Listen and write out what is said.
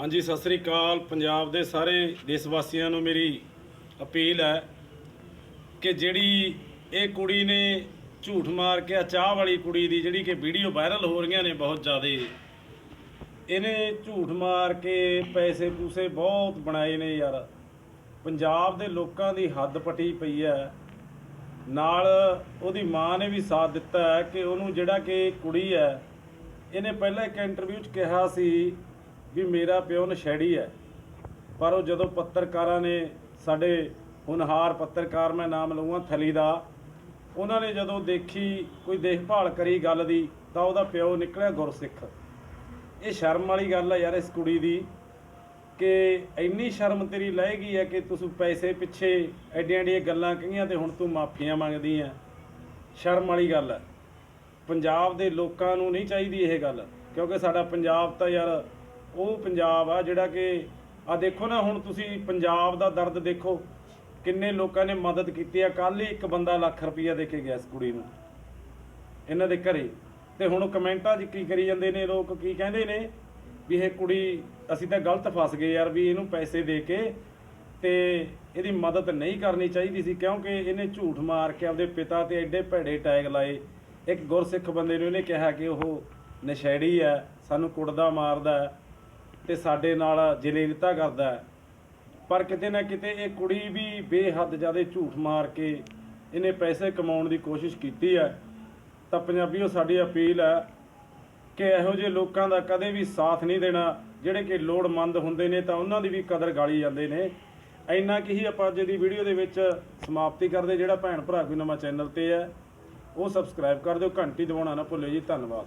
ਹਾਂਜੀ, ਸਤਿ ਸ੍ਰੀ ਅਕਾਲ। ਪੰਜਾਬ ਦੇ ਸਾਰੇ ਦੇਸ਼ ਵਾਸੀਆਂ ਨੂੰ ਮੇਰੀ ਅਪੀਲ ਹੈ ਕਿ ਜਿਹੜੀ ਇਹ ਕੁੜੀ ਨੇ ਝੂਠ ਮਾਰ ਕੇ ਆ ਚਾਹ ਵਾਲੀ ਕੁੜੀ ਦੀ ਜਿਹੜੀ ਕਿ ਵੀਡੀਓ ਵਾਇਰਲ ਹੋ ਰਹੀਆਂ ਨੇ ਬਹੁਤ ਜ਼ਿਆਦਾ, ਇਹਨੇ ਝੂਠ ਮਾਰ ਕੇ ਪੈਸੇ ਪੂਸੇ ਬਹੁਤ ਬਣਾਏ ਨੇ ਯਾਰ। ਪੰਜਾਬ ਦੇ ਲੋਕਾਂ ਦੀ ਹੱਦ ਪਟੀ ਪਈ ਹੈ। ਨਾਲ ਉਹਦੀ ਮਾਂ ਨੇ ਵੀ ਸਾਥ ਦਿੱਤਾ ਹੈ ਕਿ ਉਹਨੂੰ ਜਿਹੜਾ ਕਿ ਕੁੜੀ ਹੈ, ਇਹਨੇ ਪਹਿਲਾਂ ਇੱਕ ਇੰਟਰਵਿਊ 'ਚ ਕਿਹਾ ਸੀ ਵੀ ਮੇਰਾ ਪਿਓ ਨਸ਼ੇੜੀ ਹੈ। ਪਰ ਉਹ ਜਦੋਂ ਪੱਤਰਕਾਰਾਂ ਨੇ ਸਾਡੇ ਹੁਨਹਾਰ ਪੱਤਰਕਾਰ, ਮੈਂ ਨਾਮ ਲਊਂਗਾ ਥਲੀ ਦਾ, ਉਹਨਾਂ ਨੇ ਜਦੋਂ ਦੇਖੀ ਕੋਈ ਦੇਖਭਾਲ ਕਰੀ ਗੱਲ ਦੀ, ਤਾਂ ਉਹਦਾ ਪਿਓ ਨਿਕਲਿਆ ਗੁਰਸਿੱਖ। ਇਹ ਸ਼ਰਮ ਵਾਲੀ ਗੱਲ ਹੈ ਯਾਰ ਇਸ ਕੁੜੀ ਦੀ ਕਿ ਇੰਨੀ ਸ਼ਰਮ ਤੇਰੀ ਲਹਿ ਹੈ ਕਿ ਤੁਸੀਂ ਪੈਸੇ ਪਿੱਛੇ ਐਡੀਆਂ ਐਡੀਆਂ ਗੱਲਾਂ ਕਹੀਆਂ ਤੇ ਹੁਣ ਤੂੰ ਮਾਫੀਆਂ ਮੰਗਦੀ ਆ ਸ਼ਰਮ ਵਾਲੀ ਗੱਲ ਹੈ। ਪੰਜਾਬ ਦੇ ਲੋਕਾਂ ਨੂੰ ਨਹੀਂ ਚਾਹੀਦੀ ਇਹ ਗੱਲ, ਕਿਉਂਕਿ ਸਾਡਾ ਪੰਜਾਬ ਤਾਂ ਯਾਰ ਉਹ ਪੰਜਾਬ ਆ, ਜਿਹੜਾ ਕਿ ਆ ਦੇਖੋ ਨਾ, ਹੁਣ ਤੁਸੀਂ ਪੰਜਾਬ ਦਾ ਦਰਦ ਦੇਖੋ, ਕਿੰਨੇ ਲੋਕਾਂ ਨੇ ਮਦਦ ਕੀਤੀ ਆ। ਕੱਲ ਹੀ ਇੱਕ ਬੰਦਾ ਲੱਖ ਰੁਪਈਆ ਦੇ ਕੇ ਗਿਆ ਇਸ ਕੁੜੀ ਨੂੰ, ਇਹਨਾਂ ਦੇ ਘਰੇ। ਤੇ ਹੁਣ ਕਮੈਂਟਾਂ 'ਚ ਕੀ ਕਰੀ ਜਾਂਦੇ ਨੇ ਲੋਕ, ਕੀ ਕਹਿੰਦੇ ਨੇ ਵੀ ਇਹ ਕੁੜੀ, ਅਸੀਂ ਤਾਂ ਗਲਤ ਫਸ ਗਏ ਯਾਰ ਵੀ ਇਹਨੂੰ ਪੈਸੇ ਦੇ ਕੇ ਤੇ ਇਹਦੀ ਮਦਦ ਨਹੀਂ ਕਰਨੀ ਚਾਹੀਦੀ ਸੀ, ਕਿਉਂਕਿ ਇਹਨੇ ਝੂਠ ਮਾਰ ਕੇ ਆਪਦੇ ਪਿਤਾ ਤੇ ਐਡੇ ਭੈੜੇ ਟੈਗ ਲਾਏ। ਇੱਕ ਗੁਰਸਿੱਖ ਬੰਦੇ ਨੂੰ ਇਹਨੇ ਕਿਹਾ ਕਿ ਉਹ ਨਸ਼ੇੜੀ ਹੈ ਸਾਨੂੰ ਕੁੱਟਦਾ, ਮਾਰਦਾ। ਤੇ ਸਾਡੇ ਨਾਲ ਜਲੇਲਤਾ ਕਰਦਾ ਹੈ। ਪਰ ਕਿਤੇ ਨਾ ਕਿਤੇ ਇਹ ਕੁੜੀ ਵੀ ਬੇਹੱਦ ਜ਼ਿਆਦਾ ਝੂਠ ਮਾਰ ਕੇ ਇਹਨੇ ਪੈਸੇ ਕਮਾਉਣ ਦੀ ਕੋਸ਼ਿਸ਼ ਕੀਤੀ ਹੈ। ਤਾਂ ਪੰਜਾਬੀਓ, ਸਾਡੀ ਅਪੀਲ ਹੈ ਕਿ ਇਹੋ ਜਿਹੇ ਲੋਕਾਂ ਦਾ ਕਦੇ ਵੀ ਸਾਥ ਨਹੀਂ ਦੇਣਾ, ਜਿਹੜੇ ਕਿ ਲੋੜਮੰਦ ਹੁੰਦੇ ਨੇ ਤਾਂ ਉਹਨਾਂ ਦੀ ਵੀ ਕਦਰ ਗਾਲੀ ਜਾਂਦੇ ਨੇ। ਇੰਨਾ ਕੀ ਹੀ ਆਪਾਂ ਅੱਜ ਦੀ ਵੀਡੀਓ ਦੇ ਵਿੱਚ ਸਮਾਪਤੀ ਕਰਦੇ ਜਿਹੜਾ ਭੈਣ ਭਰਾ ਕੋਈ ਨਵਾਂ ਚੈਨਲ ਤੇ ਹੈ, ਉਹ ਸਬਸਕ੍ਰਾਈਬ ਕਰ ਦਿਓ, ਘੰਟੀ ਦਬਾਉਣਾ ਨਾ ਭੁੱਲਿਓ ਜੀ, ਧੰਨਵਾਦ।